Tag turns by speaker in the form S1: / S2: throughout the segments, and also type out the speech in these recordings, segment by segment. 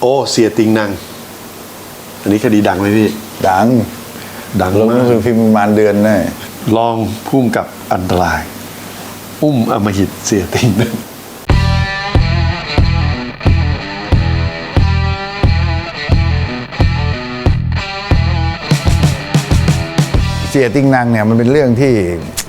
S1: โอ้เสียติงนางอันนี้คดีดังไหมพี่
S2: ดัง
S1: ดัง
S2: ลงห
S1: มา
S2: นั
S1: ก
S2: งสือพิมพ์ประมาณเดือนแน่
S1: ลองพุ่มกับอันตราย อุ้มอำมหิตเสียติงนาง
S2: สียติงนางเนี่ยมันเป็นเรื่องที่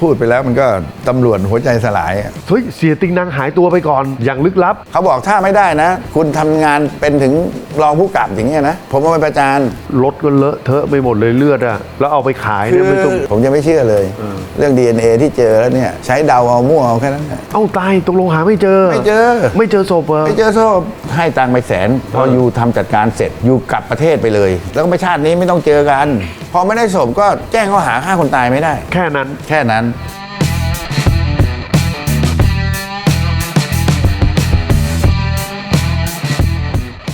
S2: พูดไปแล้วมันก็ตำรวจหัวใจสลายอะ
S3: เฮ้ยเสียติงนางหายตัวไปก่อนอย่างลึกลับ
S2: เขาบอกถ้าไม่ได้นะ คุณทำงานเป็นถึงรองผู้กำกับอย่างเงี้ยนะ ผมเอาไปประจาน
S3: รถก็เลอะเทอะไปหมดเลยเลือดอะแล้วเอาไปขาย
S2: คื
S3: เนี่ย
S2: อ
S3: ไม่ต้อง
S2: ผมยังไม่เชื่อเลย เรื่อง DNA ที่เจอแล้วเนี่ยใช้เดาเอามั่วเอาแค่นั้นแหละ
S3: เอ้าตายตกลงหาไม่เจอ
S2: ไม่เจอ
S3: ไม่เจอศพเหรอ
S2: ไม่เจอโซ่ให้ตังค์ไปแสน พออยู่ทำจัดการเสร็จอยู่กลับประเทศไปเลย แล้วก็ไปชาตินี้ไม่ต้องเจอกัน พอไม่ได้ศพก็แจ้งข้อหาฆ่าคนตายไม่ได้
S3: แค่นั้น
S2: แค่นั้น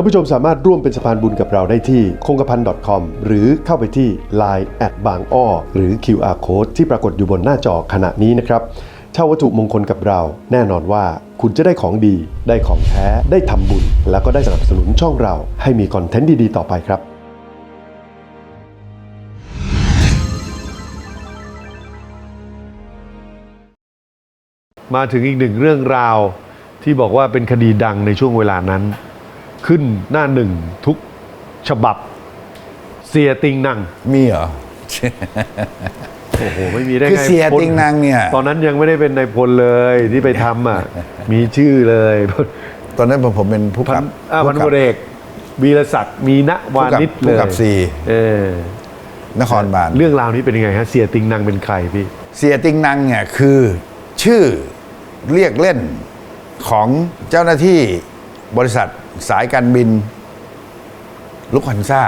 S1: านผู้ชมสามารถร่วมเป็นสะพานบุญกับเราได้ที่คงกระพัน .com หรือเข้าไปที่ Line แอดบางอ้อหรือ QR Code ที่ปรากฏอยู่บนหน้าจอขณะนี้นะครับเช่าวัตถุมงคลกับเรา แน่นอนว่าคุณจะได้ของดี ได้ของแท้ ได้ทำบุญ แล้วก็ได้สนับสนุนช่องเรา ให้มีคอนเทนต์ดี ๆ ต่อไปครับ
S3: มาถึงอีกหนึ่งเรื่องราวที่บอกว่าเป็นคดีดังในช่วงเวลานั้น ขึ้นหน้าหนึ่งทุกฉบับ เสียติงนัง
S2: มีเหรอ
S3: โอ้โห ไม่มีได้
S2: คือ
S3: ไง
S2: เสีย
S3: พล
S2: ติงนางเนี่ย
S3: ตอนนั้นยังไม่ได้เป็นนายพลเลยที่ไปทำอะ มีชื่อเลย
S2: ตอนนั้นผมผมเป็นผู้
S3: พั
S2: กับ
S3: นอ่าพัน
S2: ผู้
S3: ตำรวจเอกวีรศักดิ์มีณวานิช
S2: ผู้
S3: เลย
S2: กับสี่
S3: เออน
S2: ครบาล
S3: เรื่องราวนี้เป็นยังไงฮะเสียติงนังเป็นใครพี่
S2: เสียติงนางเนี่ยคือชื่อเรียกเล่นของเจ้าหน้าที่บริษัท สายการบินลุกฮันซ่า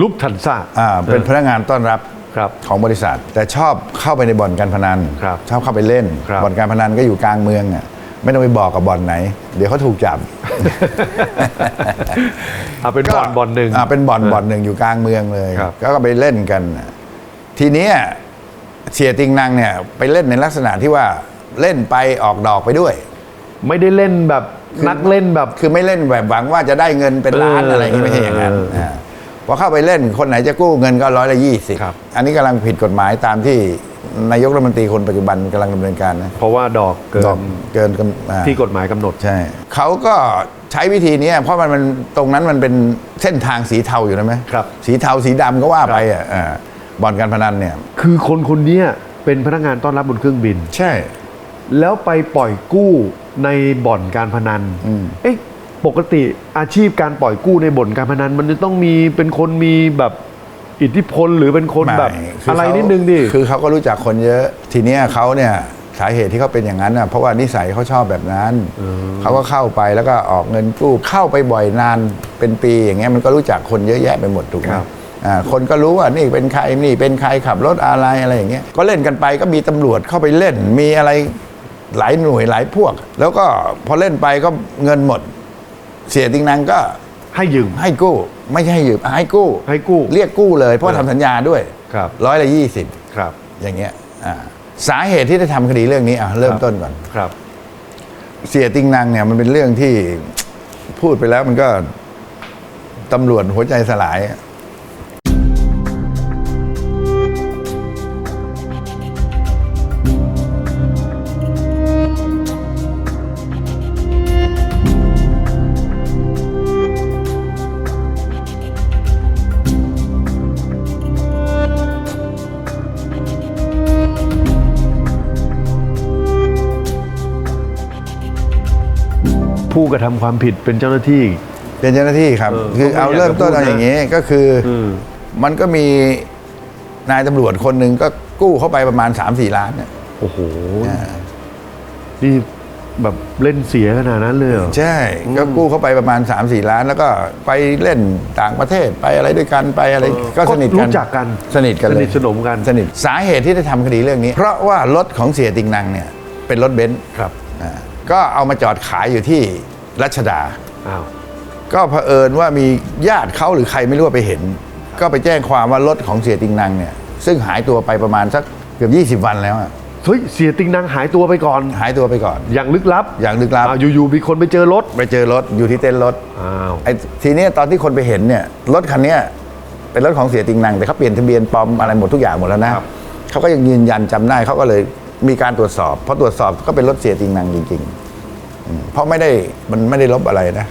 S3: ลุกทันซ่า
S2: อ่าเป็นพนักงานต้อนรับ
S3: ครับ
S2: ของบริษัท แต่ชอบเข้าไปในบ่อนการพนัน
S3: ครับ
S2: ชอบเข้าไปเล่น
S3: ครับ
S2: บ่อนการพนันก็อยู่กลางเมืองอะไม่ต้องไปบอกกับบ่อนไหน เดี๋ยวเขาถูกจับ
S3: เอาเป็นบอลบอลหนึ่ง
S2: อ่าเป็นบ่อนบ่อนหนึ่งอยู่กลางเมืองเลย
S3: ครับ
S2: ก็ก็ไปเล่นกัน ทีเนี้ยเสียติงนางเนี่ยไปเล่นในลักษณะที่ว่าเล่นไปออกดอกไปด้วย
S3: ไม่ได้เล่นแบบ นักเล่นแบบ
S2: คือไม่เล่นแบบหวังว่าจะได้เงินเป็นล้าน
S3: เอออ
S2: อะไรอย่างนี้ไม่ใช่อย่างนั้น
S3: เออเออา
S2: พอเข้าไปเล่นคนไหนจะกู้เงินก็ร้อยละยี่สิบ
S3: ครับ
S2: อันนี้กำลังผิดกฎหมายตามที่นายกรัฐมนตรีคนปัจจุบันกำลังดำเนินการนะ
S3: เพราะว่าดอกเกิ
S2: ดอนกเกินกำอ่า
S3: ที่กฎหมายกำหนด
S2: ใช่เขาก็ใช้วิธีเนี้ยเพราะมันมันตรงนั้นมันเป็นเส้นทางสีเทาอยู่นะไหม
S3: ครับ
S2: สีเทาสีดำก็ว่าไปอะอ่าบ่อนการพนันเนี่ย
S3: คือคนคนเนี้ยเป็นพนักงานต้อนรับบนเครื่องบิน
S2: ใช่
S3: แล้วไปปล่อยกู้ในบ่อนการพนัน
S2: อืม
S3: เอ๊ะปกติอาชีพการปล่อยกู้ในบ่อนการพนัน มันจะต้องมีเป็นคนมีแบบอิทธิพลหรือเป็นคนแบบ
S2: ม่คื
S3: อะไร
S2: เขา
S3: นิดนึงดิ
S2: คือเขาก็รู้จักคนเยอะ ทีเนี้ยเขาเนี่ยสาเหตุที่เขาเป็นอย่างนั้นน่ะเพราะว่านิสัยเขาชอบแบบนั้นเขาก็เข้าไปแล้วก็ออกเงินกู้เข้าไปบ่อยนานเป็นปีอย่างเงี้ยมันก็รู้จักคนเยอะแยะไปหมดถูกไหม
S3: ครับ
S2: อ่าคนก็รู้ว่านี่เป็นใครนี่เป็นใครขับรถอะไรอะไรอย่างเงี้ยก็เล่นกันไปก็มีตำรวจเข้าไปเล่นมีอะไร หลายหน่วยหลายพวก แล้วก็พอเล่นไปก็เงินหมด เสียติงนังก็
S3: ให้ยืม
S2: ให้กู้ ไม่ใช่ให้ยืมให้กู้
S3: ให้กู้
S2: เรียกกู้เลย เพราะทำสัญญาด้วย
S3: ครับ
S2: ร้อยละยี่สิบ
S3: ครับ
S2: อย่างเงี้ยอ่าสาเหตุที่ได้ทำคดีเรื่องนี้อะเริ่มต้นก่อน
S3: ครับ
S2: เสียติงนางเนี่ยมันเป็นเรื่องที่พูดไปแล้วมันก็ตำรวจหัวใจสลาย
S3: ผู้กระทำความผิดเป็นเจ้าหน้าที่
S2: เป็นเจ้าหน้าที่ครับ
S3: เออ
S2: คือ
S3: เขา
S2: เอา
S3: ไม่อยาก
S2: เริ่มต้น
S3: จะพูด
S2: เอา
S3: นะ
S2: อย่างนี้ก็คืออ
S3: ม
S2: มันก็มีนายตำรวจคนหนึ่งก็กู้เข้าไปประมาณ3ามสี่ล้านเนี่ย
S3: โอ้โหนี่แบบเล่นเสียขนาดนั้นเลยเหรอ
S2: ใช่ ก็กู้เข้าไปประมาณ 3 4 ล้าน แล้วก็ไปเล่นต่างประเทศไปอะไรด้วยกันไปอะไร ก็สนิทกัน
S3: รู้จักกัน
S2: สนิทกันเลย
S3: สนิทสนมกัน
S2: สนิทสาเหตุที่ได้ทำคดีเรื่องนี้ เพราะว่ารถของเสียติงนังเนี่ย เป็นรถเบนซ์
S3: ครับ
S2: อ่าก็เอามาจอดขายอยู่ที่ รัชดา
S3: อ้าว
S2: ก็เผอิญว่ามีญาติเขาหรือใครไม่รู้ว่าไปเห็น ก็ไปแจ้งความว่ารถของเสียติงนังเนี่ย ซึ่งหายตัวไปประมาณสักเกือบ20 วันแล้วอะ
S3: เฮ้ย เสียติงนางหายตัวไปก่อน
S2: หายตัวไปก่อน
S3: อย่างลึกลับ
S2: อย่างลึกลับ
S3: อ้าวอยู่ๆมีคนไปเจอรถ
S2: ไปเจอรถอยู่ที่เต็นท์รถ
S3: อ้าว
S2: ไอ้ทีเนี้ยตอนที่คนไปเห็นเนี่ยรถคันเนี้ยเป็นรถของเสียติงนังแต่เขาเปลี่ยนทะเบียนปลอมอะไรหมดทุกอย่างหมดแล้วนะครับ เขาก็ยังยืนยันจำได้เขาก็เลยมีการตรวจสอบพอตรวจสอบก็เป็นรถเสียติงนังจริงๆอืม เพราะไม่ได้มันไม่ได้ลบอะไรนะ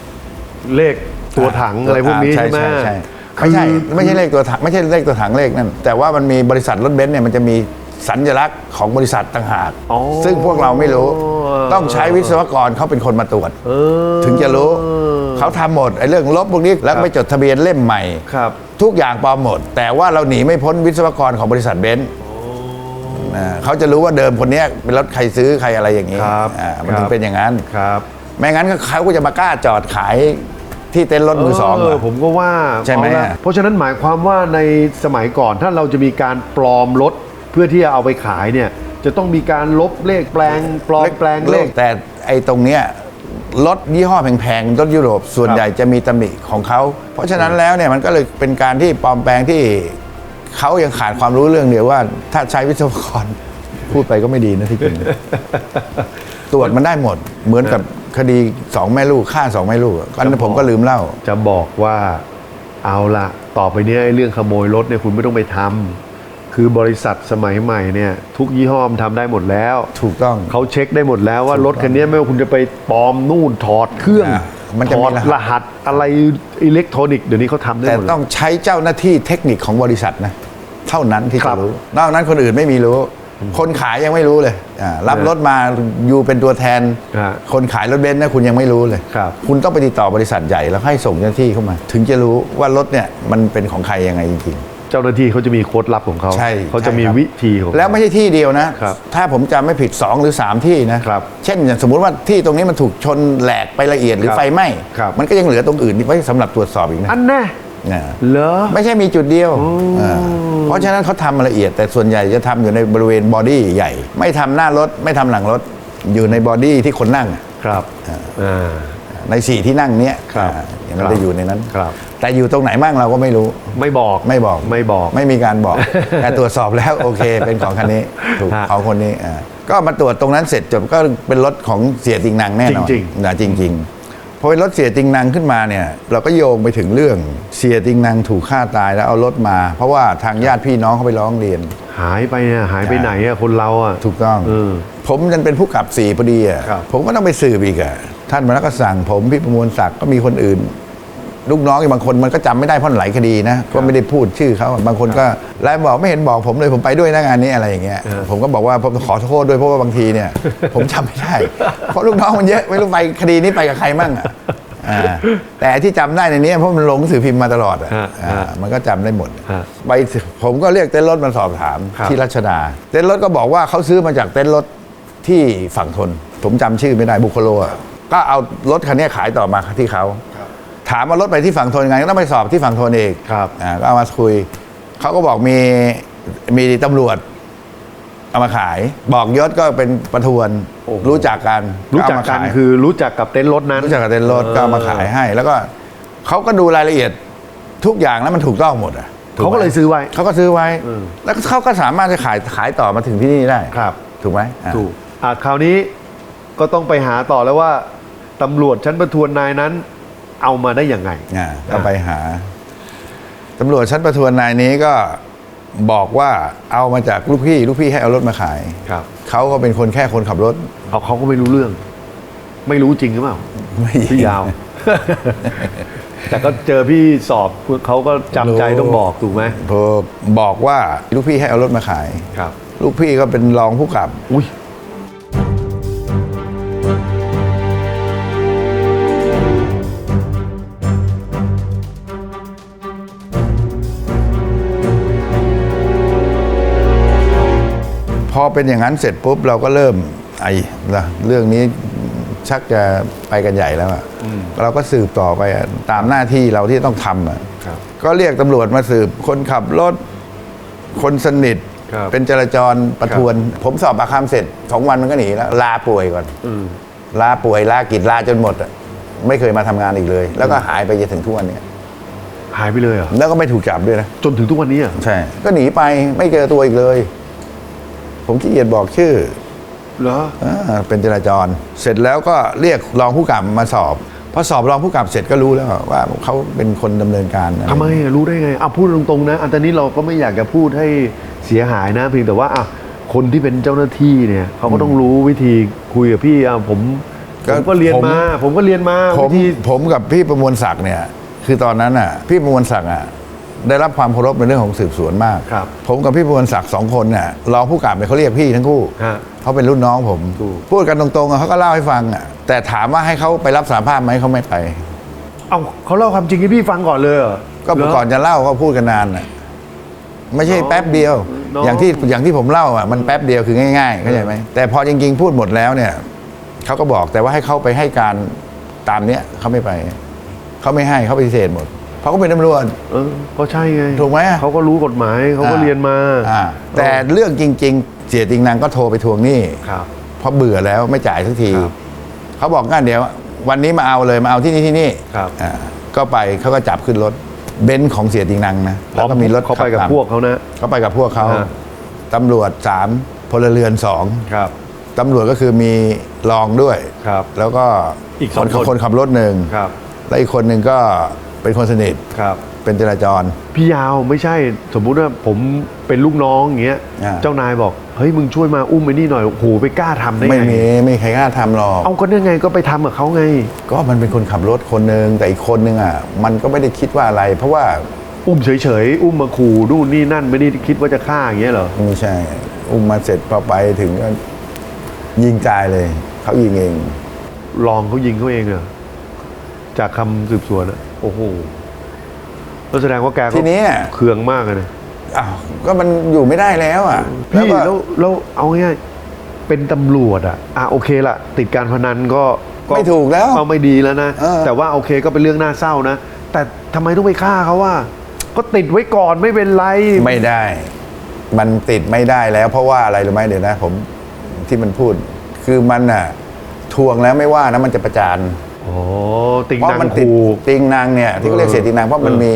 S3: เลขตัวถังอะไรพวกนี้
S2: ใช่
S3: ใช่ไหม
S2: ใช่ใช่ไม่ใช่
S3: คือ
S2: ไม่ใช่เลขตัวถังไม่ใช่เลขตัวถังเลขนั่นแต่ว่ามันมีบริษัทรถเบนซ์เนี่ยมันจะมีสัญลักษณ์ของบริษัทต่างหาก
S3: อ๋อ
S2: ซึ่งพวกเราไม่รู้ ต้องใช้วิศวกรเขาเป็นคนมาตรวจ
S3: เออ
S2: ถึงจะรู้ เขาทำหมดไอ้เรื่องลบพวกนี้แล้วก็ไปจดทะเบียนเล่มใหม่
S3: ครับ
S2: ทุกอย่างปลอมหมด แต่ว่าเราหนีไม่พ้นวิศวกรของบริษัทเบนซ์ อ่าเขาจะรู้ว่าเดิมคนเนี้ยเป็นรถใครซื้อใครอะไรอย่างนี้
S3: ครับ
S2: อ่ามัน
S3: ครับ
S2: ถึงเป็นอย่างนั้น
S3: ครับ
S2: ไม่งั้นก็เขาก็จะมากล้าจอดขายที่เต็นท์รถมือสอง
S3: เอ
S2: เหร
S3: อ
S2: อ
S3: ผมก็ว่า
S2: ใช่ไหม
S3: เอาละ
S2: อะ
S3: เพราะฉะนั้นหมายความว่าในสมัยก่อนถ้าเราจะมีการปลอมรถเพื่อที่จะเอาไปขายเนี่ย จะต้องมีการลบเลขแปลงปลอมแปลงเลข
S2: แต่ไอ้ตรงเนี้ยรถยี่ห้อแพงๆรถยุโรปส่วน
S3: ครับ
S2: ใหญ่จะมีตำหนิของเขา เพราะฉะนั้นแล้วเนี่ยมันก็เลยเป็นการที่ปลอมแปลงที่ เขายังขาดความรู้เรื่องเดียวว่า ถ้าใช้วิศวกรพูดไปก็ไม่ดีนะที่จริงตรวจมันได้หมด เหมือนกับคดีสองแม่ลูกฆ่าสองแม่ลูกอะอันนั้นผมก็ลืมเล่า
S3: จะบอกว่าเอาละต่อไปเนี้ยไอ้เรื่องขโมยรถเนี่ยคุณไม่ต้องไปทำคือบริษัทสมัยใหม่เนี่ย ทุกยี่ห้อมนทำได้หมดแล้ว
S2: ถูกต้อง
S3: เขาเช็คได้หมดแล้วว่ารถคันนี้ไม่ว่าคุณจะไปปลอมนู่นถอดเครื่อง
S2: อ่ามันจะ
S3: ถ
S2: มี
S3: อด
S2: รหัส
S3: รหัสอะไรอิเล็กทรอนิกส์เดี๋ยวนี้เขาทำได้
S2: แต่
S3: หมดเลย
S2: ต้องใช้เจ้าหน้าที่เทคนิคของบริษัทนะ เท่านั้นที่
S3: ครั
S2: จะ
S3: บ
S2: รู้ นอกนั้นคนอื่นไม่มีรู้ คนขายยังไม่รู้เลยอ่ารับ
S3: นะ
S2: รถมาอยู่เป็นตัวแทน
S3: ฮะ
S2: คนขายรถเบนซ์นะคุณยังไม่รู้เลย
S3: ครับ
S2: คุณต้องไปติดต่อบริษัทใหญ่แล้วให้ส่งเจ้าหน้าที่เข้ามา ถึงจะรู้ว่ารถเนี่ยมันเป็นของใครยังไงจริง
S3: เจ้าหน้าที่เขาจะมีโค้ดลับของเขา
S2: ใช่
S3: เขาจะมี
S2: ใช่ครับ
S3: วิธีของ
S2: ๆแล้วไม่ใช่ที่เดียวนะ
S3: ครับ
S2: ถ้าผมจำไม่ผิด 2 หรือ 3 ที่นะครับเช่นอย่างสมมุติว่าที่ตรงนี้มันถูกชนแหลกไปละเอียดหรือ
S3: ครับ
S2: ไฟไหม้
S3: ครับ
S2: มันก็ยังเหลือตรงอื่นที่ไว้สำหรับตรวจสอบอีกนะ
S3: อันแน่
S2: นะ
S3: เหรอ
S2: ไม่ใช่มีจุดเดียวอ่าเพราะฉะนั้นเขาทำละเอียด แต่ส่วนใหญ่จะทำอยู่ในบริเวณบอดี้ใหญ่ ไม่ทำหน้ารถ ไม่ทำหลังรถ อยู่ในบอดี้ที่คนนั่งอะ
S3: ครับอ่า
S2: ในสี่ที่นั่งเนี้ย
S3: ครับ
S2: อ่าอย่างนั้น
S3: ครับ
S2: จะอยู่ในนั้น
S3: ครับ
S2: แต่อยู่ตรงไหนบ้างเราก็ไม่รู้
S3: ไม่บอก
S2: ไม่บอก
S3: ไม่บอก
S2: ไม่มีการบอก แต่ตรวจสอบแล้วโอเค เป็นของคันนี้ถูก
S3: ฮะ
S2: ของคนนี้อ่าก็มาตรวจตรงนั้นเสร็จจบก็เป็นรถของเสียติงนังแน่นอน
S3: จริง
S2: นะจริงๆ พอเป็นรถเสียติงนังขึ้นมาเนี่ยเราก็โยงไปถึงเรื่องเสียติงนังถูกฆ่าตายแล้วเอารถมา เพราะว่าทางญาติพี่น้องเขาไปร้องเรียน
S3: หายไปอะหายไปไหนอะคนเราอะ
S2: ถูกต้อง
S3: เออ
S2: ผมยันเป็นผู้กับสี่พอดีอะ
S3: ครับ
S2: ผมก็ต้องไปสืบอีกอะท่านมาแล้วก็สั่งผมพี่ประมวลศักดิ์ก็มีคนอื่น ลูกน้องอีกบางคนมันก็จำไม่ได้เพราะหลายคดีนะก็ไม่ได้พูดชื่อเขาบางคนก็ไลน์บอกไม่เห็นบอกผมเลยผมไปด้วยนะงานนี้อะไรอย่างเงี้ย
S3: เออ
S2: ผมก็บอกว่าผมขอโทษด้วยเพราะว่าบางทีเนี่ยผมจำไม่ได้ เพราะลูกน้องมันเยอะไม่รู้ไปคดีนี้ไปกับใครมั่งอะอ่าแต่ที่จำได้ในนี้เพราะมันลงหนังสือพิมพ์มาตลอดอะ
S3: ฮะ
S2: อ่า
S3: ฮะ
S2: มันก็จำได้หมด
S3: ฮะ
S2: ไปผมก็เรียกเต้นรถมาสอบถาม
S3: ครับ
S2: ที่รัชดา เต้นรถก็บอกว่าเขาซื้อมาจากเต้นรถที่ฝั่งทน ผมจำชื่อไม่ได้บุคโลอะก็เอารถคันนี้ขายต่อมาที่เขา ถามว่ารถไปที่ฝั่งทนไงก็ต้องไปสอบที่ฝั่งทนเอง
S3: ครับ
S2: อ่าก็เอามาคุย เขาก็บอกมีมีตำรวจเอามาขาย บอกยศก็เป็นประทวน
S3: โอ้โห
S2: รู้จักกัน
S3: รู้จัก
S2: เอามา
S3: กัน
S2: ขาย
S3: คือรู้จักกับเต็นท์รถนั้น
S2: รู้จักกับเต้นรถก็เอามาขายให้ แล้วก็เขาก็ดูรายละเอียดทุกอย่างแล้วมันถูกต้องหมดอะถู
S3: เขาก็
S2: ไหม
S3: เลยซื้อไว้
S2: เขาก็ซื้อไว้
S3: อืม
S2: แล้วเขาก็สามารถจะขายขายต่อมาถึงที่นี่ได้
S3: ครับ
S2: ถูกไหมอะ
S3: ถูกอะคราวนี้ก็ต้องไปหาต่อแล้วว่าตำรวจชั้นประทวนนายนั้น เอามาได้ยังไง
S2: อะก็ไปหาตำรวจชั้นประทวนนายนี้ก็บอกว่าเอามาจากลูกพี่ ลูกพี่ให้เอารถมาขาย
S3: ครับ
S2: เขาก็เป็นคนแค่คนขับรถ
S3: เอาเขาก็ไม่รู้เรื่อง ไม่รู้จริงหรือเปล่า
S2: ไม่
S3: พี่ยาว แต่ก็เจอพี่สอบเขาก็จำใจต้องบอกถูกไหม
S2: พอบอกว่าลูกพี่ให้เอารถมาขาย
S3: ครับ
S2: ลูกพี่ก็เป็นรองผู้กับ
S3: อุ้ย
S2: เป็นอย่างนั้นเสร็จปุ๊บเราก็เริ่มไอ้ละเรื่องนี้ชักจะไปกันใหญ่แล้วอะเราก็สืบต่อไปอะตามหน้าที่เราที่ต้องทำอะ
S3: ครับ
S2: ก็เรียกตำรวจมาสืบ คนขับรถ คนสนิท
S3: ครับ
S2: เป็นจราจรประทวน ผมสอบปากคำเสร็จสองวันมันก็หนีแล้ว ลาป่วยก่อน
S3: อืม
S2: ลาป่วยลากิจลาจนหมดอะไม่เคยมาทำงานอีกเลย แล้วก็หายไปจนถึงทุกวันเนี้ย
S3: หายไปเลยเหรอ
S2: แล้วก็ไม่ถูกจับด้วยนะ
S3: จนถึงทุกวันนี้อะ
S2: ใช่ ก็หนีไปไม่เจอตัวอีกเลย ผมขี้เกียจบอกชื่อ
S3: เหรอ
S2: อ่าเป็นจราจร เสร็จแล้วก็เรียกรองผู้กำกับมาสอบพอสอบรองผู้กำกับเสร็จก็รู้แล้วว่าเขาเป็นคนดำเนินการอะร
S3: ทำไมอะรู้ได้ไงอะพูดตรงๆนะอันตอนนี้เราก็ไม่อยากจะพูดให้เสียหายนะ เพียงแต่ว่าอะคนที่เป็นเจ้าหน้าที่เนี่ยเขาก็ต้องรู้วิธีคุยกับพี่อะผมผมก็เรียนมา ผมก็เรียนมา
S2: ผม
S3: วิธี
S2: ผมกับพี่ประมวลศักดิ์เนี่ย คือตอนนั้นอะ พี่ประมวลศักดิ์อะ ได้รับความเคารพในเรื่องของสืบสวนมาก
S3: ครับ
S2: ผมกับพี่ประมวลศักดิ์สองคนเนี่ยรองผู้กำกับเนี่ยเขาเรียกพี่ทั้งคู่
S3: ฮะ
S2: เขาเป็นรุ่นน้องผม
S3: ถูก
S2: พูดกันตรงๆอะเขาก็เล่าให้ฟังอะแต่ถามว่าให้เขาไปรับสารภาพไหมเขาไม่ไป
S3: เอาเขาเล่าความจริงให้พี่ฟังก่อนเลยเหรอ
S2: ก็
S3: เหร
S2: ก่อนจะเล่าก็พูดกันนานน่ะไม่ใช่แป๊บเดียว
S3: น้อง
S2: อย่างที่อย่างที่ผมเล่าอะมันแป๊บเดียวคือง่ายๆเข้าใจไหมแต่พอจริง ๆ พูดหมดแล้วเนี่ยเขาก็บอกแต่ว่าให้เขาไปให้การตามเนี้ยเขาไม่ไปเขาไม่ให้เขาปฏิเสธหมด เพราะเขาเป็นตำรวจ
S3: เออก็ใช่ไง
S2: ถูกไหมอะ
S3: เขาก็รู้กฎหมายเขาก็
S2: อ่า
S3: เรียนมา
S2: อ่าแต่เรื่องจริง ๆ เสียติงนางก็โทรไปทวงหนี้
S3: ครับ
S2: เพราะเบื่อแล้วไม่จ่ายสักที
S3: ครับ
S2: เขาบอกงั้นเดี๋ยว วันนี้มาเอาเลยมาเอาที่นี่ที่นี่
S3: ครับ
S2: อ่าก็ไปเขาก็จับขึ้นรถเบนซ์ของเสียติงนางนะแล้วก็มีรถ
S3: เขาไปกับ
S2: ขัตม
S3: พวกเขานะ
S2: เขาไปกับพวกเขา
S3: ฮะ
S2: ตำรวจสามพลเรือนสอง
S3: ครับ
S2: ตำรวจก็คือมีรองด้วย
S3: ครับ
S2: แล้วก็
S3: อีกสอง
S2: คน
S3: คน
S2: คนขับรถหนึ่ง
S3: ครับ
S2: และอีกคนหนึ่งก็ เป็นคนสนิท
S3: ครับ
S2: เป็นจราจร
S3: พี่ยาวไม่ใช่สมมุติว่าผมเป็นลูกน้องอย่างเงี้ย
S2: อ่า
S3: เจ้านายบอกเฮ้ยมึงช่วยมาอุ้มไอ้นี่หน่อยโอ้โหไปกล้าทำได้
S2: ไม่
S3: ไง
S2: มีไม่มีใครกล้าทำหรอก
S3: เอาก็ได้ไงก็ไปทำกับเขาไง
S2: ก็มันเป็นคนขับรถคนหนึ่งแต่อีกคนหนึ่งอะมันก็ไม่ได้คิดว่าอะไร เพราะว่า
S3: อุ้มเฉยๆอุ้มมาขู่นู่นนี่นั่นไม่ได้คิดว่าจะฆ่าอย่างเงี้ยเหรอ
S2: ไม่ใช่อุ้มมาเสร็จพอไปถึงก็ยิงตายเลยเขายิงเอง
S3: ลองเขายิงเขาเองเหรอจากคำสืบสวนอะ โอ้โหแล้วแสดงว่าแกก็
S2: ทีเนี้ย
S3: เคืองมากเลยนะ
S2: อ้าวก็มันอยู่ไม่ได้แล้วอะ
S3: พี่
S2: ก็
S3: แล้วแล้วเอาง่ายๆเป็นตำรวจอะอะโอเคละติดการพนันก็
S2: ไม่ถูกแล้ว
S3: เอาไม่ดีแล้วนะ
S2: เออ
S3: แต่ว่าโอเคก็เป็นเรื่องน่าเศร้านะ แต่ทำไมต้องไปฆ่าเขาว่า ก็ติดไว้ก่อนไม่เป็นไร
S2: ไม่ได้ มันติดไม่ได้แล้ว เพราะว่าอะไรรู้ไหมเดี๋ยวนะ ผมที่มันพูด คือมันอะทวงแล้วไม่ว่านะมันจะประจาน
S3: โอ้ติง
S2: เพราะ
S3: นาง
S2: มันติด
S3: คู
S2: ติงนางเนี่ยที่เขาเรียก
S3: เออ
S2: เสียติงนางเพราะมัน
S3: เออ
S2: มี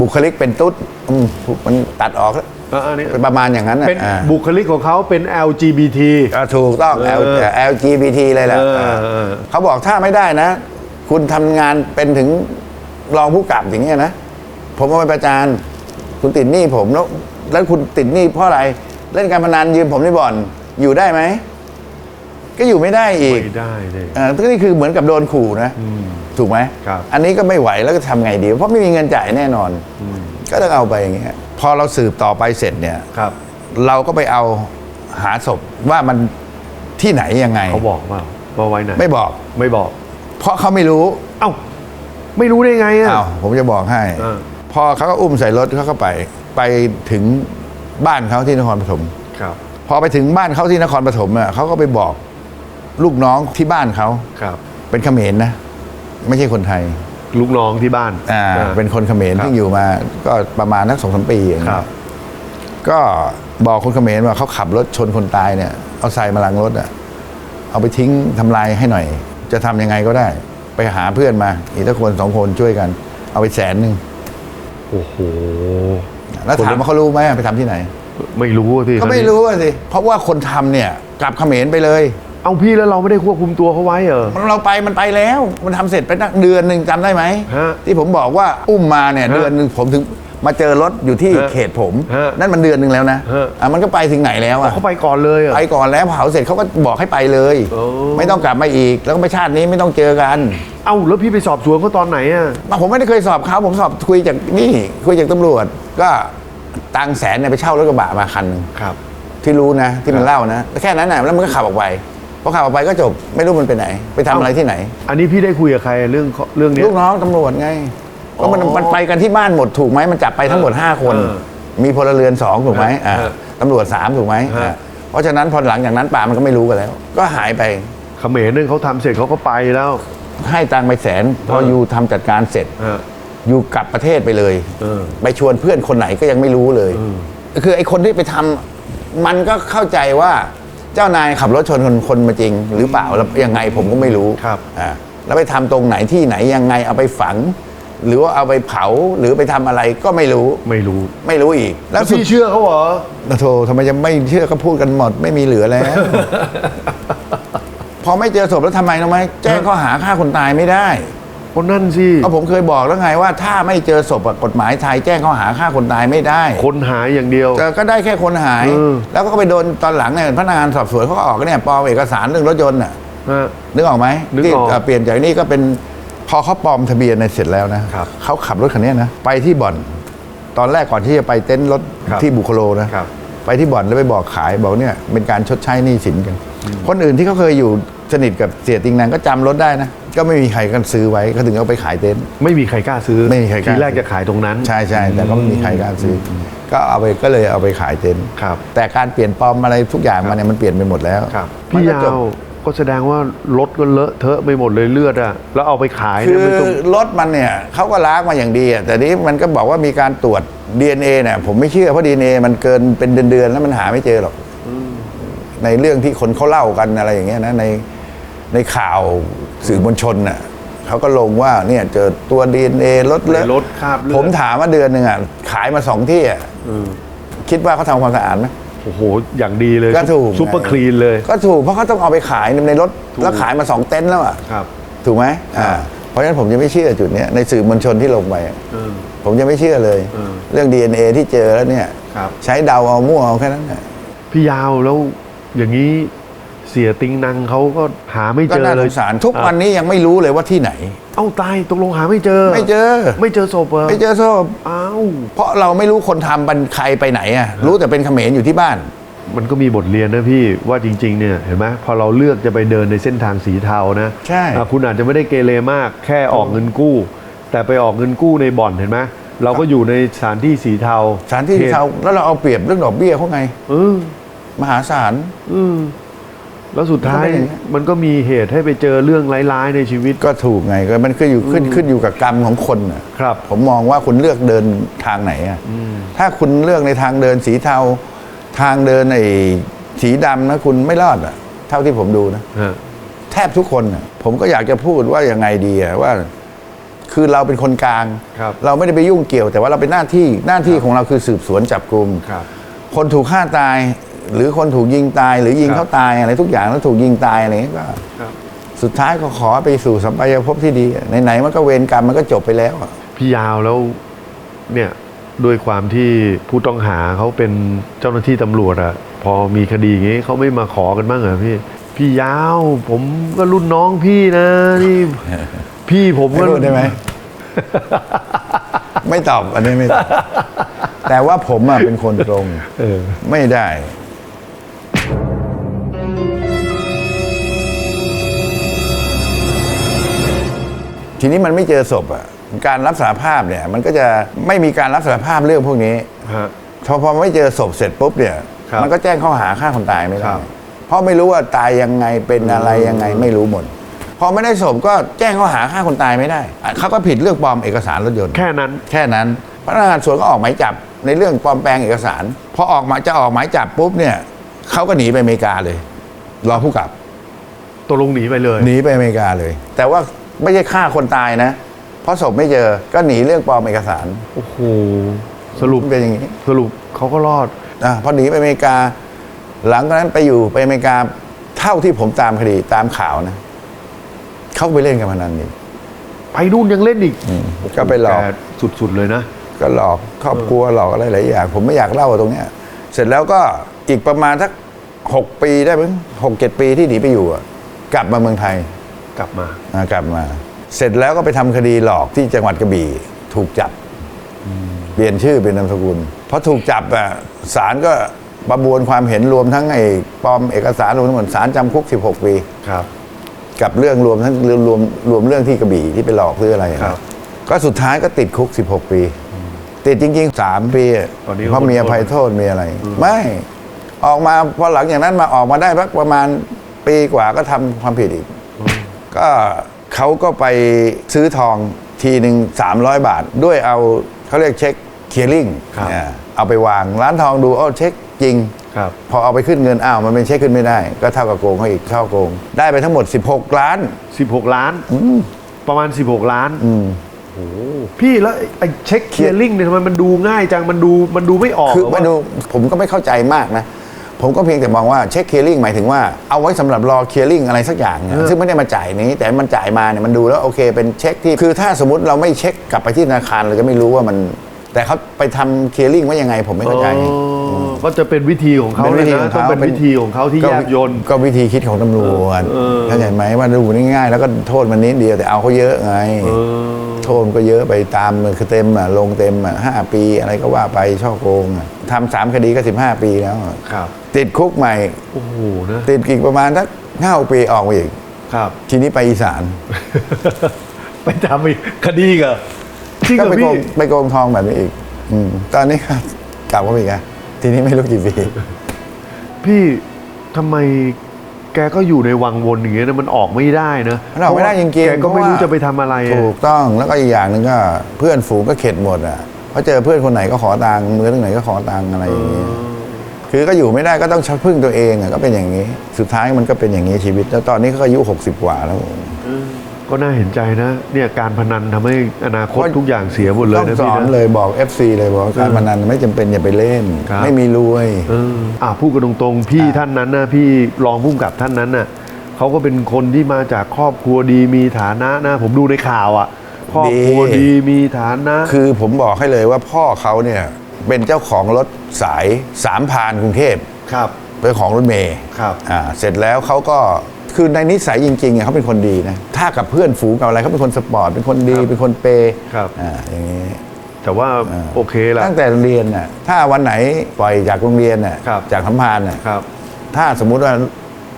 S2: บุคลิกเป็นตุ๊ดอืมมันตัดออกแล้ว
S3: เอออันนี้
S2: เป็นประมาณอย่างนั้นน่ะ
S3: เป็น
S2: อ่า
S3: บุคลิกของเขาเป็น LGBT
S2: อ่าถูกต้อง
S3: เอ
S2: L
S3: อ
S2: LGBT เลยแหละ
S3: เออ
S2: อ่า
S3: เออ
S2: เขาบอกถ้าไม่ได้นะ คุณทำงานเป็นถึงรองผู้กำกับอย่างเงี้ยนะ ผมเอาไปประจานคุณติดหนี้ผมแล้ว แล้วคุณติดหนี้เพราะอะไร เล่นการพนันยืมผมในบ่อนอยู่ได้ไหม ก็อยู่ไม่ได้อีก
S3: ไม่ได้เลย
S2: อ่าก็นี่คือเหมือนกับโดนขู่นะถูกไหม
S3: ครับ
S2: อันนี้ก็ไม่ไหวแล้วก็ทำไงดี เพราะไม่มีเงินจ่ายแน่นอน ก็ต้องเอาไปอย่างเงี้ยพอเราสืบต่อไปเสร็จเนี่ย
S3: ครับ
S2: เราก็ไปเอาหาศพว่ามันที่ไหนยังไง
S3: เขาบอกว่าว่าไว้ไหน
S2: ไม่บอก
S3: ไม่บอก
S2: เพราะเขาไม่รู้
S3: เอ้า ไม่รู้ได้ไงอะ
S2: อ้าวผมจะบอกให้
S3: อ่า
S2: พอเขาก็อุ้มใส่รถเขาก็ไป ไปถึงบ้านเขาที่นครปฐม
S3: ครับ
S2: พอไปถึงบ้านเขาที่นครปฐมอะเขาก็ไปบอก ลูกน้องที่บ้านเขา
S3: ครับ
S2: เป็นเขมรนะ ไม่ใช่คนไทย
S3: ลูกน้องที่บ้าน
S2: อ่า
S3: อ่า
S2: เป็นคนเขมร
S3: ครับ
S2: ที่อยู่มาก็ประมาณนักสองสามปีอย่าง
S3: ค
S2: เงี้
S3: รั
S2: ย
S3: บ
S2: ก็บอกคนเขมรว่าเขาขับรถชนคนตายเนี่ย เอาใส่มาหลังรถอะเอาไปทิ้งทำลายให้หน่อย จะทำยังไงก็ได้ ไปหาเพื่อนมาอีกถ้าคนสองคนช่วยกัน เอาไปแสนหนึ่ง
S3: โอ้โห
S2: แล้วถามว่าเขารู้ไหมไปทำที่ไหน
S3: ไม่รู้อะพี่
S2: ก็ไม่รู้อะสิเพราะว่าคนทำเนี่ยกลับเขมรไปเลย
S3: เอาพี่แล้วเราไม่ได้ควบคุมตัวเขาไว้เหรอ
S2: เราไปมันไปแล้ว มันทำเสร็จไปนักเดือนหนึ่งจำได้ไหม
S3: ฮะ
S2: ที่ผมบอกว่าอุ้มมาเนี่ย
S3: ฮะ
S2: เดือนหนึ่งผมถึงมาเจอรถอยู่ที่
S3: ฮะ
S2: เขตผม
S3: ฮะ
S2: นั่นมันเดือนหนึ่งแล้วนะ
S3: ฮะ
S2: อะมันก็ไปถึงไหนแล้วอะ
S3: เขาไปก่อนเลยเหรอ
S2: ไปก่อนแล้วเผาเสร็จเขาก็บอกให้ไปเลย
S3: โอ้
S2: ไม่ต้องกลับมาอีก แล้วก็ไปชาตินี้ไม่ต้องเจอกัน
S3: เอ้าแล้วพี่ไปสอบสวนเขาตอนไหนอะ
S2: ผมไม่ได้เคยสอบเขาผมสอบคุยจากนี่คุยจากตำรวจ ก็ตังค์แสนเนี่ยไปเช่ารถกระบะมาคันหนึ่ง
S3: ครับ
S2: ที่รู้นะที่มันเล่านะแค่นั้นนะแล้วมันก็ขับออกไป พอขับออกไปก็จบไม่รู้มันไปไหน ไปทำอะไรที่ไหน
S3: อันนี้พี่ได้คุยกับใครเรื่องเรื่องเนี้ย
S2: ลูกน้องตำรวจไงก็มัน
S3: อ๋อ
S2: มันไปกันที่บ้านหมดถูกไหมมันจับไปทั้งหมด
S3: เออ
S2: 5คน
S3: เออ
S2: มีพลเรือนสองถูกไหม
S3: เออ
S2: อ่า
S3: เออ
S2: ตำรวจสามถูกไหม
S3: ฮะ
S2: อ่าเพราะฉะนั้นพอหลังจากนั้นป่ามันก็ไม่รู้กันแล้ว ก็หายไป
S3: เขขมรเนี่ยเขาทำเสร็จเขาก็ไปแล้ว
S2: ให้ตังค์ไปแสน พอ
S3: เออ
S2: อ
S3: อ
S2: ยู่ทำจัดการเสร็จ
S3: ฮะ
S2: อยู่กลับประเทศไปเลย
S3: เออ
S2: ไปชวนเพื่อนคนไหนก็ยังไม่รู้เลย คือไอ้คนที่ไปทำมันก็เข้าใจว่า เจ้านายขับรถชนคนคนมาจริง หรือเปล่าแล้วยังไงผมก็ไม่รู้
S3: ครับ
S2: อ่าแล้วไปทำตรงไหนที่ไหนยังไงเอาไปฝัง หรือว่าเอาไปเผาหรือไปทำอะไรก็ไม่รู้
S3: ไม่รู้
S2: ไม่รู้อีก
S3: แล้ว
S2: สุด
S3: พี่เชื่อเขาเหรอ
S2: โธ่ทำไมจะไม่เชื่อก็พูดกันหมดไม่มีเหลือแล้ว พอไม่เจอศพแล้วทำไมรู้ไหมแจ้งข้อหาฆ่าคนตายไม่ได้
S3: คนนั่นสิ
S2: ก็ผมเคยบอกแล้วไงว่าถ้าไม่เจอศพอะกฎหมายไทยแจ้งข้อหาฆ่าคนตายไม่ได้
S3: คนหายอย่างเดียว
S2: แต่ก็ได้แค่คนหาย
S3: เออ
S2: แล้วก็ไปโดนตอนหลังเนี่ยพนักงานสอบสวนเขาก็ออกเนี่ยปลอมเอกสารเรื่องรถยนต์น่ะ
S3: ฮะ
S2: นึกออกไหม
S3: นึก
S2: ที่
S3: ออก
S2: เอ่อเปลี่ยนจากนี้ก็เป็นพอเขาปลอมทะเบียนในยเสร็จแล้วนะครับเขาขับรถคันนี้นะ ไปที่บ่อน ตอนแรกก่อนที่จะไปเต็นท์รถ
S3: ครับ
S2: ที่บุคโลนะครับ ไปที่บ่อนแล้วไปบอกขายบอกเนี่ยเป็นการชดใช้หนี้สินกัน คนอื่นที่เขาเคยอยู่สนิทกับเสียติงนางก็จำรถได้นะ ก็ไม่มีใครกันซื้อไว้เขาถึงเอาไปขายเต็นท์
S3: ไม่มีใครกล้าซื้อ
S2: ไม่มีใครกล้า
S3: ทีแรกจะขายตรงนั้น
S2: ใช่ใช่แต่ก็ไม่มีใครกล้าซื้ออก็เอาไปก็เลยเอาไปขายเต็นท์
S3: ครับ
S2: แต่การเปลี่ยนปลอมอะไรทุกอย่างมาเนี่ยมันเปลี่ยนไปหมดแล้ว
S3: ครับ
S2: มัน
S3: พี่
S2: ก็
S3: ยา
S2: จบ
S3: วก็แสดงว่ารถก็เลอะเทอะไปหมดเลยเลือดอะแล้วเอาไปขาย
S2: คื
S3: เนี่ย
S2: อ
S3: ไม่ต้อง
S2: รถมันเนี่ยเขาก็ล้างมาอย่างดีอะแต่นี้มันก็บอกว่ามีการตรวจ DNA เนี่ยผมไม่เชื่อเพราะ DNA มันเกินเป็นเดือนๆแล้วมันหาไม่เจอหรอกในเรื่องที่คนเขาเล่ากันอะไรอย่างเงี้ยนะในในข่าว สื่อมวลชนน่ะเขาก็ลงว่าเนี่ยเจอตัว DNA รถเลอะ
S3: ในรถคราบเลือด
S2: ผมถามว่าเดือนหนึ่งอะขายมาสองที่อะคิดว่าเขาทำความสะอาดไหม
S3: โอ้โห อย่างดีเลย
S2: ก็ถูก
S3: ซุปเปอร์คลีนเลย
S2: ก็ถูกเพราะเขาต้องเอาไปขายในรถแล้วขายมาสองเต็นท์แล้วอะ
S3: ครับ
S2: ถูกไหมอ่าเพราะฉะนั้นผมจะไม่เชื่อจุดเนี้ยในสื่อมวลชนที่ลงไปอะ
S3: เออ
S2: ผมจะไม่เชื่อเลย
S3: เออ
S2: เรื่อง DNA ที่เจอแล้วเนี่ย
S3: ครับ
S2: ใช้เดาเอามั่วเอาแค่นั้นน่ะ
S3: พี่ยาวแล้วอย่างนี้ เสียติงนังเขาก็หาไม่
S2: ก็
S3: เจอ
S2: น่า
S3: เล
S2: ส
S3: ย
S2: งสารทุกวันนี้ยังไม่รู้เลยว่าที่ไหน
S3: เอ้าตายตกลงหาไม่เจอ
S2: ไม่เจอ
S3: ไม่เจอศพเหรอ
S2: ไม่เจอศพ
S3: เอ้า
S2: เพราะเราไม่รู้คนทำเป็นใครไปไหนอะรู้แต่เป็นเขมรอยู่ที่บ้าน
S3: มันก็มีบทเรียนนะพี่ว่าจริง ๆ เนี่ยเห็นไหมพอเราเลือกจะไปเดินในเส้นทางสีเทานะ
S2: ใช่
S3: อะคุณอาจจะไม่ได้เกเรมากแค่ออกเงินกู้ แต่ไปออกเงินกู้ในบ่อนเห็นไหมเราก็อยู่ในสถานที่สีเทา
S2: สถานที่ที่เขาแล้วเราเอาเปรียบเรื่องดอกเบี้ยเขาไง
S3: เออ
S2: มหาศาล
S3: อืม แล้วสุดท้าย
S2: มันก็เป็นอย่างเงี้ย
S3: มันก็มีเหตุให้ไปเจอเรื่องร้ายๆในชีวิต
S2: ก็ถูกไงก็มันขึ้นอยู่ขึ้นขึ้นอยู่กับกรรมของคนน่ะ
S3: ครับ
S2: ผมมองว่าคุณเลือกเดินทางไหนอะถ้าคุณเลือกในทางเดินสีเทาทางเดินไอ้สีดำนะคุณไม่รอดอะ เท่าที่ผมดูนะ
S3: ฮะ
S2: แทบทุกคนน่ะผมก็อยากจะพูดว่ายังไงดีอะว่า คือเราเป็นคนกลาง
S3: ครับ
S2: เราไม่ได้ไปยุ่งเกี่ยว แต่ว่าเราเป็นหน้าที่หน้าที่ของเราคือสืบสวนจับกลุ่ม
S3: ครับ
S2: คนถูกฆ่าตาย หรือคนถูกยิงตาย หรือยิง
S3: ครับ
S2: เขาตายอะไรทุกอย่างแล้วถูกยิงตายอะไรอย่างเงี้ยก็
S3: ครับ
S2: สุดท้ายก็ขอไปสู่สัมปายภพที่ดีอะไหนๆมันก็เวรกรรมมันก็จบไปแล้วอะ
S3: พี่ยาวแล้วเนี่ยด้วยความที่ผู้ต้องหาเขาเป็นเจ้าหน้าที่ตำรวจอะพอมีคดีอย่างงี้เขาไม่มาขอกันบ้างเหรอพี่ พี่ยาวผมก็รุ่นน้องพี่นะนี่ พี่ผม
S2: ไม่
S3: ก็
S2: รู้ได้ไหม ไม่ตอบอันนี้ไม่ตอบ แต่ว่าผมอะเป็นคนตรง
S3: เออ
S2: ไม่ได้ ทีนี้มันไม่เจอศพอะการรับสารภาพเนี่ย มันก็จะไม่มีการรับสารภาพเรื่องพวกนี้
S3: ฮะ
S2: พอพอไม่เจอศพเสร็จปุ๊บเนี่ย
S3: ครับ
S2: มันก็แจ้งข้อหาฆ่าคนตายไม่
S3: ค
S2: ได้
S3: รับ
S2: เพราะไม่รู้ว่าตายยังไงเป็นอะไรยังไงไม่รู้หมดพอไม่ได้ศพก็แจ้งข้อหาฆ่าคนตายไม่ได้อะเขาก็ผิดเรื่องปลอมเอกสารรถยนต์
S3: แค่นั้น
S2: แค่นั้นพนักงานสวนก็ออกหมายจับในเรื่องปลอมแปลงเอกสารพอออกหมายจะออกหมายจับปุ๊บเนี่ยเขาก็หนีไปอเมริกาเลย รอผู้กลับ
S3: ตกลงหนีไปเลย
S2: หนีไปอเมริกาเลย แต่ว่า ไม่ใช่ฆ่าคนตายนะ เพราะศพไม่เจอก็หนีเรื่องปลอมเอกสาร
S3: โอ้โหสรุป
S2: มันเป็นอย่างนี้
S3: สรุปเขาก็รอด
S2: อะพอหนีไปอเมริกา หลังจากนั้นไปอยู่ไปอเมริกาเท่าที่ผมตามคดีตามข่าวนะเขาไปเล่นกับพนันนี่
S3: ไปนู่นยังเล่นอีก
S2: ก็ไปหลอก
S3: แสุดๆเลยนะ
S2: ก็หลอกครอบครัวหลอกอะไรหลายอย่าง ผมไม่อยากเล่าตรงเนี้ย เสร็จแล้วก็อีกประมาณสักหกปีได้มั้งหกเจ็ดปีที่หนีไปอยู่อะกลับมาเมืองไทย
S3: กลับมา
S2: อ่ากลับมา เสร็จแล้วก็ไปทำคดีหลอกที่จังหวัดกระบี่ถูกจับ เปลี่ยนชื่อเป็นนามสกุลเพราะถูกจับอะศาลก็ประบวนความเห็นรวมทั้งไอ้ปลอมเอกสารรวมทั้งหมดศาลจำคุก 16 ปี
S3: ครับ
S2: กับเรื่องรวมทั้งรวมรวมรวมเรื่องที่กระบี่ที่ไปหลอกหรืออะไรอะ
S3: ครับ
S2: ก็สุดท้ายก็ติดคุก 16 ปี ติดจริงๆ 3 ปีอะ
S3: ตอนนี้ก็
S2: เพราะมีอภัยโทษมีอะไร ไม่ ออกมาพอหลังจากนั้นมาออกมาได้พักประมาณปีกว่าก็ทำความผิดอีก ก็เขาก็ไปซื้อทองทีหนึ่ง300 บาท ด้วยเอาเขาเรียกเช็คเคลียร์ลิง
S3: ครับ
S2: เนี่ยเอาไปวางร้านทองดูอ้อเช็คจริง
S3: ครับ
S2: พอเอาไปขึ้นเงินอ้าวมันเป็นเช็คขึ้นไม่ได้ ก็เท่ากับโกงเขาอีกเท่าโกง ได้ไปทั้งหมด 16 ล้าน
S3: 16 ล้านประมาณ 16 ล้านโอ้โหพี่แล้วไอ้ไอ้เช็คเคลียร์ลิงเนี่ยทำไมมันดูง่ายจังมันดูมันดูไม่ออก
S2: คือ
S3: เหร
S2: มา
S3: ว่า
S2: ดูผมก็ไม่เข้าใจมากนะ ผมก็เพียงแต่มองว่าเช็คเคลียร์ลิงหมายถึงว่าเอาไว้สำหรับรอเคลียร์ลิงอะไรสักอย่างเนี่ยซึ่งไม่ได้มาจ่ายนี้ แต่มันจ่ายมาเนี่ยมันดูแล้วโอเค เป็นเช็คที่คือถ้าสมมติเราไม่เช็คกลับไปที่ธนาคารเราจะไม่รู้ว่ามัน แต่เขาไปทำเคลียร์ลิงว่ายังไงผมไม่เข้าใจ
S3: อ๋อก็จะเป็นวิธีของเขาเลยนะต้องเป็นวิธีของเขาที่
S2: ก็
S3: แยบยนต์
S2: ก็วิธีคิดของตำรวจ
S3: เออ
S2: เข้าใจไหมว่าดูง่ายๆแล้วก็โทษมันนิดเดียวแต่เอาเขาเยอะไง
S3: เออ
S2: โทษมันก็เยอะไปตามคือเต็มอะลงเต็มอะห้าปีอะไรก็ว่าไปช่อโกงอะทำสามคดีก็สิบห้าปีแล้วอะ
S3: ครับ
S2: ติดคุกใหม่
S3: โอ้โหนะ
S2: ติดอีกประมาณสักห้าปีออกมาอีก
S3: ครับ
S2: ทีนี้ไปอีสาน
S3: ไปทำอีกคดีกับจริงเห
S2: ก็
S3: รอ
S2: ไปโก
S3: พี่
S2: งไปโกงทองแบบนี้อีก อืมตอนนี้ก็ กลับมาอีกอะทีนี้ไม่รู้กี่ปี
S3: พี่ทำไม แกก็อยู่ในวังวนอย่างเงี้ยนะมันออกไม่ได้นะ
S2: มันออกไม่ได้จริงๆ
S3: แกก็ไม่รู้
S2: เพราะว่า
S3: จะไปทำอะไรอะ
S2: ถูกต้องแล้วก็อีกอย่างหนึ่งก็เพื่อนฝูงก็เข็ดหมดอะเพราะเจอเพื่อนคนไหนก็ขอตังค์เมื่อตรงไหนก็ขอตังค์อะไรอย่างเงี้ยคือก็อยู่ไม่ได้ก็ต้องชักพึ่งตัวเองอะก็เป็นอย่างนี้ สุดท้ายมันก็เป็นอย่างนี้ชีวิต แล้วตอนนี้เขาอายุ60 กว่าแล้ว
S3: ก็น่าเห็นใจนะ เนี่ยการพนันทำให้อนาคตทุกอย่างเสียหมดเลย
S2: ต้อง
S3: นะ
S2: ส
S3: พี่
S2: อน
S3: นะ
S2: เลยบอก FC เลยบอกว่าการพนันไม่จำเป็นอย่าไปเล่น
S3: ครับ
S2: ไม่มีรวย
S3: เอออะพูดกันตรงๆ พี่ท่านนั้นนะพี่รองผู้กำกับท่านนั้นน่ะเขาก็เป็นคนที่มาจากครอบครัวดีมีฐานะนะ ผมดูในข่าวอะครอบครัว
S2: ดี
S3: ดีมีฐานะ
S2: คือผมบอกให้เลยว่าพ่อเขาเนี่ยเป็นเจ้าของรถสายสามพานกรุงเทพ
S3: ครับ
S2: เป็นของรถเมย์
S3: ครับ
S2: อ่าเสร็จแล้วเขาก็ คือในนิสัยจริงๆเนี่ยเขาเป็นคนดีนะถ้ากับเพื่อนฝูงกับอะไรเขาเป็นคนสปอร์ตเป็นคนดีเป็นคนเปย์
S3: ครับ
S2: อ่าอย่างนี้
S3: แต่ว่าโอเคละ
S2: ตั้งแต่เรียนน่ะถ้าวันไหนปล่อยจากโรงเรียนน่ะ
S3: ครับ
S2: จากสัมพานน่ะ
S3: ครับ
S2: ถ้าสมมุติว่า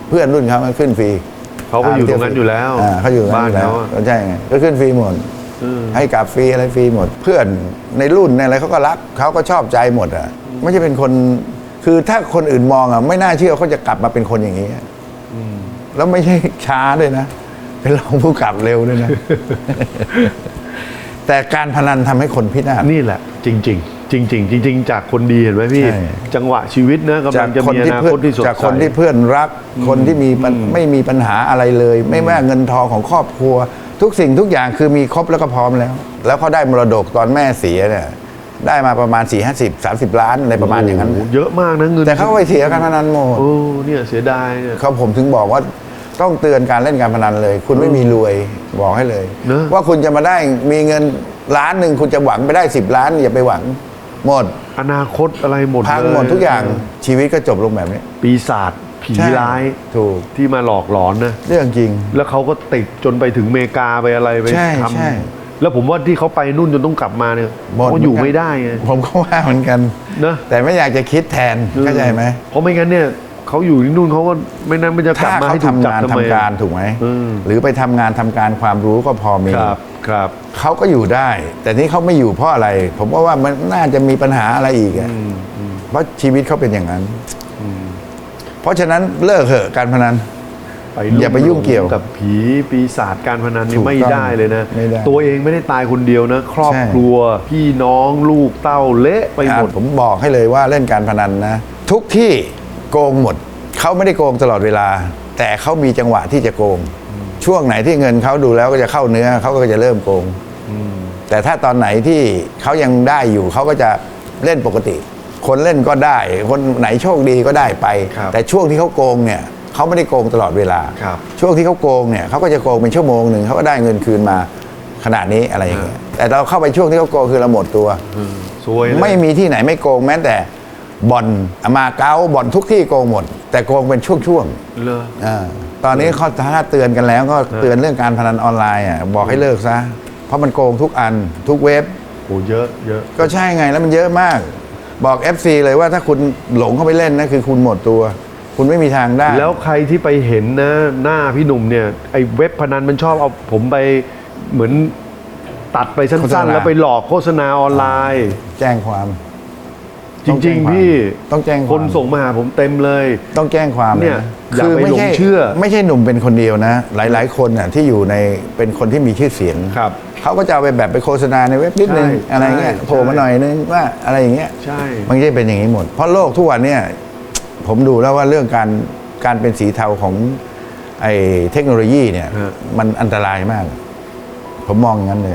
S2: เพื่อนรุ่นเขาขึ้นฟรี
S3: เขาก็อยู่ตรงนั้นอยู่แล้ว
S2: อ่าเขาอยู่ตรงนั้นอยู่แล้ว
S3: บ้านเขาอะ
S2: ก็ใช่ไงก็ขึ้นฟรีหมด
S3: เออ
S2: ให้กลับฟรีอะไรฟรีหมด เพื่อนในรุ่นในอะไรเขาก็รักเขาก็ชอบใจหมดอะไม่ใช่เป็นคน คือถ้าคนอื่นมองอะไม่น่าเชื่อเขาจะกลับมาเป็นคนอย่างนี้อะ แล้วไม่ใช่ช้าด้วยนะ เป็นรองผู้กลับเร็วด้วยนะ แต่การพนันทำให้คนพินาศ
S3: นี่แหละ จริง ๆ จริง ๆ จริง ๆ จากคนดีเห็นไหมพี่
S2: ใช่
S3: จังหวะชีวิตนะกำลังจะมีอนา
S2: เพื่
S3: คตที่สดใส
S2: จากคนที่เพื่อนรัก คนที่มีปัญไม่มีปัญหาอะไรเลย ไม่ว่าเงินทองของครอบครัว ทุกสิ่งทุกอย่างคือมีครบแล้วก็พร้อมแล้ว แล้วเขาได้มรดกตอนแม่เสียเนี่ย ได้มาประมาณ4ี่ห้าสิบสามสิบล้านอะไรประมาณอย่างนั้น
S3: โโหเยอะมากนะเงิน
S2: แต่เขาไปเสียการพนันหมด
S3: โอ้เนี่ยเสียดายเนี่ย
S2: เขาผมถึงบอกว่า ต้องเตือนการเล่นการพนันเลย คุณไม่มีรวยบอกให้เลย
S3: เนอะ
S2: ว่าคุณจะมาได้มีเงินล้านหนึ่งคุณจะหวังไปได้สิบล้านอย่าไปหวัง หมด
S3: อนาคตอะไรหมด
S2: พัง
S3: เลย
S2: หมดทุกอย่างชีวิตก็จบลงแบบนี้
S3: ปีศาจผี
S2: ใช่
S3: ร้าย
S2: ถูก
S3: ที่มาหลอกหลอนนะ
S2: เรื่องจริง
S3: แล้วเขาก็ติดจนไปถึงอเมริกาไปอะไรไป
S2: ใช่
S3: ท
S2: ใช่ำ
S3: แล้วผมว่าที่เขาไปนู่นจนต้องกลับมาเนี่ย
S2: หมด
S3: เขาอยู่
S2: เหมือนกัน
S3: ไม่ได้ไง
S2: ผมก็ว่าเหมือนกัน
S3: นะ
S2: แต่ไม่อยากจะคิดแทนเข้าใจไหม
S3: เพราะไม่งั้นเนี่ย เขาอยู่ที่นู่นเขาก็ไม่นั้นมันจะกลั
S2: ถ้า
S3: บมา
S2: เขา
S3: ให้ถูก
S2: ทำ
S3: จับ
S2: งาน
S3: ทำ
S2: ทำ
S3: ไม
S2: การถูกไหม
S3: อืม
S2: หรือไปทำงานทำการความรู้ก็พอมี
S3: ครับครับ
S2: เขาก็อยู่ได้ แต่นี่เขาไม่อยู่เพราะอะไร ผมว่าว่ามันน่าจะมีปัญหาอะไรอีกอะเพราะชีวิตเขาเป็นอย่างนั้นเพราะฉะนั้นเลิกเถอะการพนัน
S3: ไป
S2: อย่าไปยุ่งเกี่ยว
S3: กับผีปีศาจการพนันนี่
S2: ถูก
S3: ไม่
S2: ต้อง
S3: ได้เลยนะ
S2: ไม่ได้
S3: ตัวเองไม่ได้ตายคนเดียวนะ ครอบ
S2: ใช่
S3: ครัว พี่น้องลูกเต้าเละไปหมด
S2: อะผมบอกให้เลยว่าเล่นการพนันนะ ทุกที่ โกงหมด เขาไม่ได้โกงตลอดเวลา แต่เขามีจังหวะที่จะโกง ช่วงไหนที่เงินเขาดูแล้วก็จะเข้าเนื้อเขาก็จะเริ่มโกงแต่ถ้าตอนไหนที่เขายังได้อยู่เขาก็จะเล่นปกติ คนเล่นก็ได้ คนไหนโชคดีก็ได้ไป
S3: ครับ
S2: แต่ช่วงที่เขาโกงเนี่ยเขาไม่ได้โกงตลอดเวลา
S3: ครับ
S2: ช่วงที่เขาโกงเนี่ยเขาก็จะโกงเป็นชั่วโมงหนึ่งเขาก็ได้เงินคืนมาขนาดนี้อะไรอย่างเงี้ยแต่เราเข้าไปช่วงที่เขาโกงคือเราหมดตัว
S3: ซวยเลย
S2: ไม่มีที่ไหนไม่โกงแม้แต่ บ่อนมาเก๊าบ่อนทุกที่โกงหมด แต่โกงเป็นช่วง
S3: เลอ
S2: ๆอาตอนนี้เขาถ้าเตือนกันแล้วก็เตือนเรื่องการพนันออนไลน์อะบอกให้เลิกซะ เพราะมันโกงทุกอันทุกเว็บ
S3: โอ้เยอะเยอะ
S2: ก็ใช่ไงแล้วมันเยอะมาก บอก FC เลยว่าถ้าคุณหลงเข้าไปเล่นนะคือคุณหมดตัว คุณไม่มีทางได้
S3: แล้วใครที่ไปเห็นนะหน้าพี่หนุ่มเนี่ยไอ้เว็บพนันมันชอบเอาผมไปเหมือนตัดไป
S2: โฆษ
S3: สั้นๆ
S2: ณา
S3: แล้วไปหลอกโฆษณาออนไลน์
S2: แจ้งความ
S3: จ
S4: จ
S2: ต้องแจ้
S4: ริง
S2: ความ
S4: ๆพี่
S2: ต้องแจ้งความ
S4: คนส่งมาหาผมเต็มเลย
S2: ต้องแจ้งความล
S4: เนี่ย
S2: นะ
S4: อย่าไป
S2: ไม่
S4: หลง
S2: ใช่
S4: เชื่อ
S2: ไม่ใช่หนุ่มเป็นคนเดียวนะ หลาย ๆ คนน่ะที่อยู่ในเป็นคนที่มีชื่อเสียง
S4: ครับ
S2: เขาก็จะเอาไปแบบไปโฆษณาในเว็บนิดนึง
S4: ใช่
S2: อะไรเงี้ย
S4: ใช่
S2: โผล่มาหน่อยนึงว่าอะไรอย่างเงี้ย
S4: ใช่
S2: มันจะเป็นอย่างนี้หมด เพราะโลกทุกวันเนี่ยผมดูแล้วว่าเรื่องการการเป็นสีเทาของไอ้เทคโนโลยีเนี่ย
S4: ฮะ
S2: มันอันตรายมาก ผมมองอย่างนั้นเลย